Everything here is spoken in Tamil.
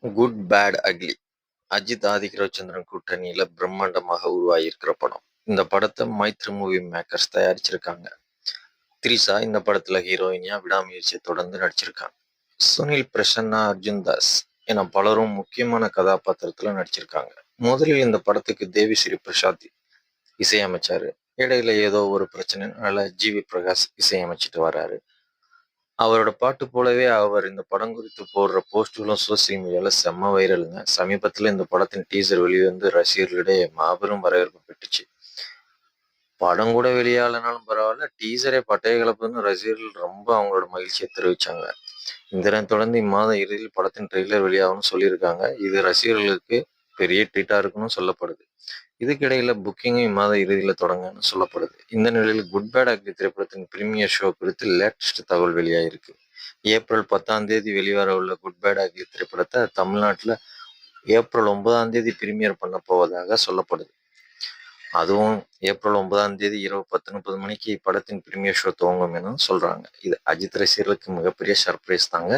Good bad ugly Ajith Adhik Ravichandran கூட்டணியில பிரம்மாண்டமாக உருவாகியிருக்கிற படம். இந்த படத்தை மைத்ரி மூவி மேக்கர்ஸ் தயாரிச்சிருக்காங்க. த்ரிஷா இந்த படத்துல ஹீரோயினியா விடாமுயற்சியை தொடர்ந்து நடிச்சிருக்காங்க. சுனில் பிரசன்னா அர்ஜுன் தாஸ் என பலரும் முக்கியமான கதாபாத்திரத்துல நடிச்சிருக்காங்க. முதலில் இந்த படத்துக்கு தேவி ஸ்ரீ பிரசாத் இசையமைச்சாரு. இடையில ஏதோ ஒரு பிரச்சனைனால ஜிவி பிரகாஷ் இசையமைச்சிட்டு வராரு. அவரோட பாட்டு போலவே அவர் இந்த படம் குறித்து போடுற போஸ்டுகளும் சோசியல் மீடியால செம்ம வைரலுங்க. சமீபத்துல இந்த படத்தின் டீசர் வெளிவந்து ரசிகர்களிடையே மாபெரும் வரவேற்பு பெற்றுச்சு. படம் கூட வெளியாகலனாலும் பரவாயில்ல டீசரே பட்டைய கலப்புன்னு ரசிகர்கள் ரொம்ப அவங்களோட மகிழ்ச்சியை தெரிவிச்சாங்க. இந்த தொடர்ந்து இம்மாதம் இறுதியில் படத்தின் ட்ரெய்லர் வெளியாகும்னு சொல்லியிருக்காங்க. இது ரசிகர்களுக்கு பெரிய ட்ரீட்டாக இருக்குன்னு சொல்லப்படுது. இதுக்கிடையில் புக்கிங்கும் இம்மாத இறுதியில் தொடங்கன்னு சொல்லப்படுது. இந்த நிலையில் குட் பேட் அக்லி திரைப்படத்தின் பிரீமியர் ஷோ குறித்து லேட்டஸ்ட் தகவல் வெளியாகிருக்கு ஏப்ரல் பத்தாம் தேதி வெளிவர உள்ள குட் பேட் அக்லி திரைப்படத்தை தமிழ்நாட்டில் ஏப்ரல் ஒன்பதாம் தேதி பிரீமியர் பண்ண போவதாக சொல்லப்படுது. அதுவும் ஏப்ரல் ஒன்பதாம் தேதி இரவு பத்து முப்பது மணிக்கு படத்தின் பிரீமியர் ஷோ துவங்கும் என சொல்றாங்க. இது அஜித் ரசிகர்களுக்கு மிகப்பெரிய சர்ப்ரைஸ் தாங்க.